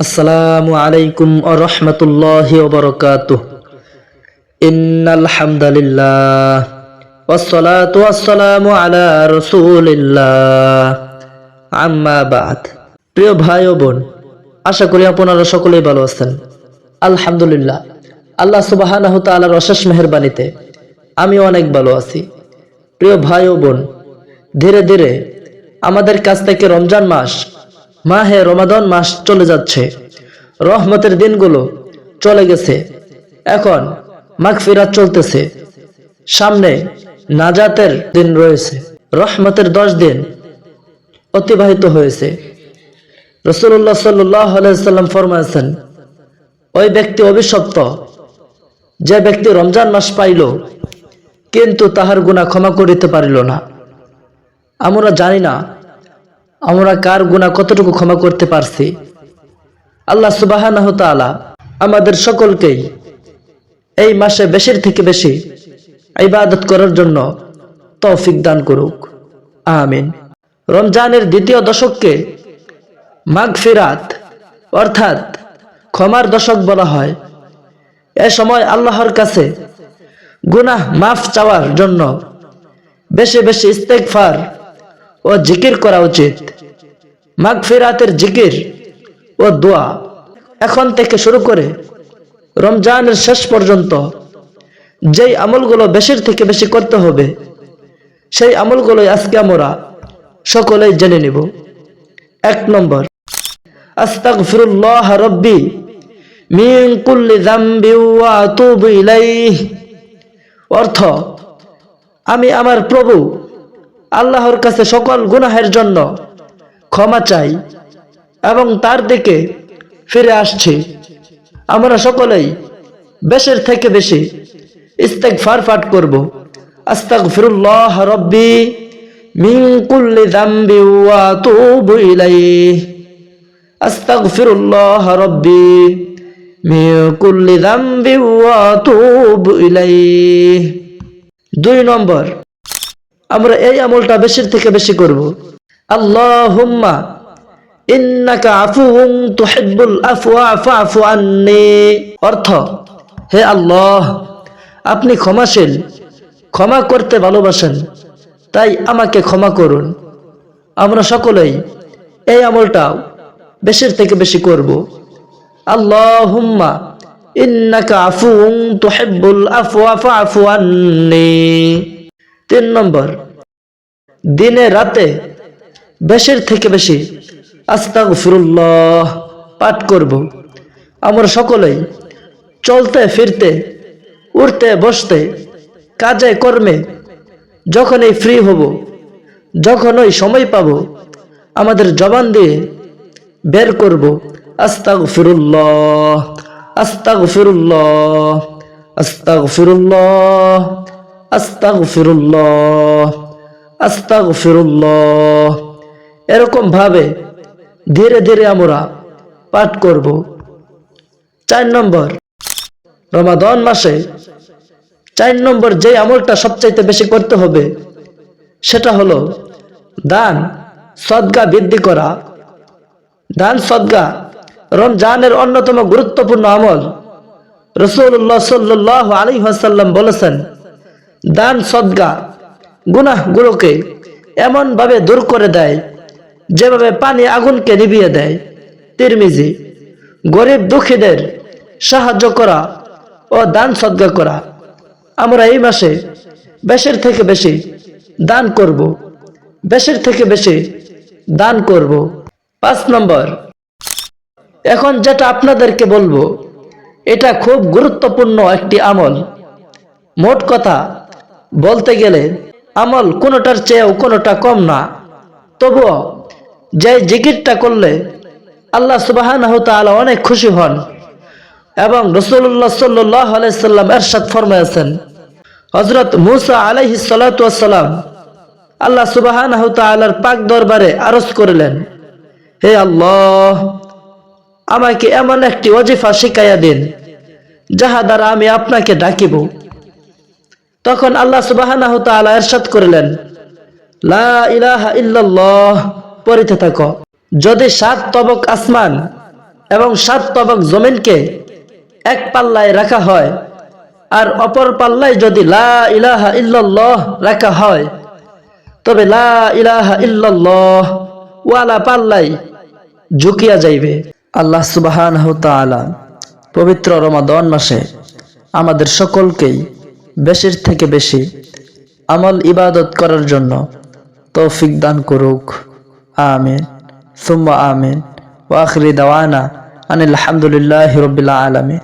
আসসালামু আলাইকুম আরহামতুল্লাহি ওবরকাতুহ ইন্নাল হামদালিল্লাহ والصلاة والسلام على رسول الله আম্মা বাদ প্রিয় ভাই ও বোন আশা করি আপনারা সকলেই ভালো আছেন আলহামদুলিল্লাহ আল্লাহ সুবাহানাহু তাআলার অশেষ মেহেরবানিতে আমি অনেক ভালো আছি প্রিয় ভাই ও বোন ধীরে ধীরে আমাদের কাছ থেকে রমজান মাস মাহে রমাদন মাস চলে যাচ্ছে। রহমতের দিনগুলো চলে গেছে। এখন মাগফিরাত চলতেছে। সামনে নাজাতের দিন রয়েছে। রহমতের দশ দিন অতিবাহিত হয়েছে। রসুল্লাহ সাল্লাম ফরমাইছেন ওই ব্যক্তি অভিশপ্ত। যে ব্যক্তি রমজান মাস পাইল, কিন্তু তাহার গুণা ক্ষমা করিতে পারিল না। আমরা জানি না আমরা কার গুণা কতটুকু ক্ষমা করতে পারছি? আল্লাহ সুবাহ আমাদের সকলকেই এই মাসে বেশির থেকে বেশি ইবাদত করার জন্য তৌফিক দান করুক। আমিন। রমজানের দ্বিতীয় দশককে মাঘ ফিরাত অর্থাৎ ক্ষমার দশক বলা হয়। এ সময় আল্লাহর কাছে গুনাহ মাফ চাওয়ার জন্য বেশি বেশি ইস্তেকফার ও জিকির করা উচিত। মাঘ ফিরাতের জিকির ও দোয়া এখন থেকে শুরু করে রমজানের শেষ পর্যন্ত যেই আমলগুলো বেশির থেকে বেশি করতে হবে, সেই আমলগুলোই আজকে আমরা সকলেই জেনে নিব। এক নম্বর, আস্তাগফিরুল্লাহ রব্বি অর্থ, আমি আমার প্রভু আল্লাহর কাছে সকল গুনাহের জন্য ক্ষমা চাই এবং তার দিকে ফিরে আসছি। আমরা সকলেই বেশের থেকে বেশি ইস্তেক ফার পাঠ করব। আস্তাক ফিরুল্লাহ রব্বি মিন কুল্লি দাম্বি ওয়া তুবু ইলাইহি। আস্তাক ফিরুল্লাহ রব্বি মিন কুল্লি দাম্বি ওয়া তুবু ইলাইহি। দুই নম্বর আমরা এই আমলটা বেশির থেকে বেশি করব। আল্লাহুম্মা ইন্নাকা আফুউন তুহিব্বুল আফওয়া, ফাফু আন্নি। অর্থ, হে আল্লাহ, আপনি ক্ষমাশীল, ক্ষমা করতে ভালোবাসেন, তাই আমাকে ক্ষমা করুন। আমরা সকলেই এই আমলটা বেশির থেকে বেশি করব। আল্লাহুম্মা ইন্নাকা আফুউন তুহিব্বুল আফওয়া, ফাফু আন্নি। তিন নম্বর, দিনে রাতে বেশির থেকে বেশি আস্তাগ ফিরুল্লাহ পাঠ করব। আমরা সকলেই চলতে, ফিরতে, উঠতে, বসতে, কাজে, কর্মে যখনই ফ্রি হব, যখনই সময় পাব, আমাদের জবান দিয়ে বের করব আস্তাগ ফিরুল্লাহ আস্তাগ ফিরুল্লাহ আস্তাগ ফিরুল্লাহ এরকম ভাবে ধীরে ধীরে আমরা পাঠ করব। চার নম্বর, রমাদন মাসে চার নম্বর যে আমলটা সবচাইতে বেশি করতে হবে, সেটা হলো দান, সদ্গা বৃদ্ধি করা। দান, সদ্গা রমজানের অন্যতম গুরুত্বপূর্ণ আমল। রসুল্লাহ সাল্লাহ আলী হাসাল্লাম বলেছেন দান, সদ্গা, গুনাহগুলোকে এমনভাবে দূর করে দেয়, যেভাবে পানি আগুনকে নিভিয়ে দেয়। তিরমিজি, গরিব দুঃখীদের সাহায্য করা ও দান, সদ্গা করা। আমরা এই মাসে বেশের থেকে বেশি দান করব, বেশের থেকে বেশি দান করব। পাঁচ নম্বর, এখন যেটা আপনাদেরকে বলব, এটা খুব গুরুত্বপূর্ণ একটি আমল। মোট কথা বলতে গেলে আমল কোনোটার চেয়েও কোনোটা কম না। তবুও যে জিকিরটা করলে আল্লাহ সুবাহান অনেক খুশি হন এবং রসুল্লাহ সাল্লাহ আলাইসাল্লাম এরশাদ ফরমাইছেন হজরত মুসা আলাইহি সালাম আল্লাহ সুবাহান তালার পাক দরবারে আরজ করলেন, হে আল্লাহ, আমাকে এমন একটি ওজিফা শিখাইয়া দিন যাহা দ্বারা আমি আপনাকে ডাকিব। তখন আল্লাহ সুবাহান এরশাদ করলেন, লা ইলাহা পড়িতে থাকো। যদি সাত তবক আসমান এবং সাত তবক জমিনকে এক পাল্লায় রাখা হয়, আর অপর পাল্লায় যদি লা ইলাহা ইল্লাল্লাহ রাখা হয়, তবে লা ইলাহা ইল্লাল্লাহ ওয়ালা পাল্লাই ঝুঁকিয়া যাইবে। আল্লাহ সুবাহান পবিত্র রমাদন মাসে আমাদের সকলকেই বেশির থেকে বেশি আমল ইবাদত করার জন্য তৌফিক দান করুক। আমিন। সুম্মা আমিন। ওয়াখরি দাওয়ানা আনিল আলহামদুলিল্লাহ রবিল্লা আলামিন।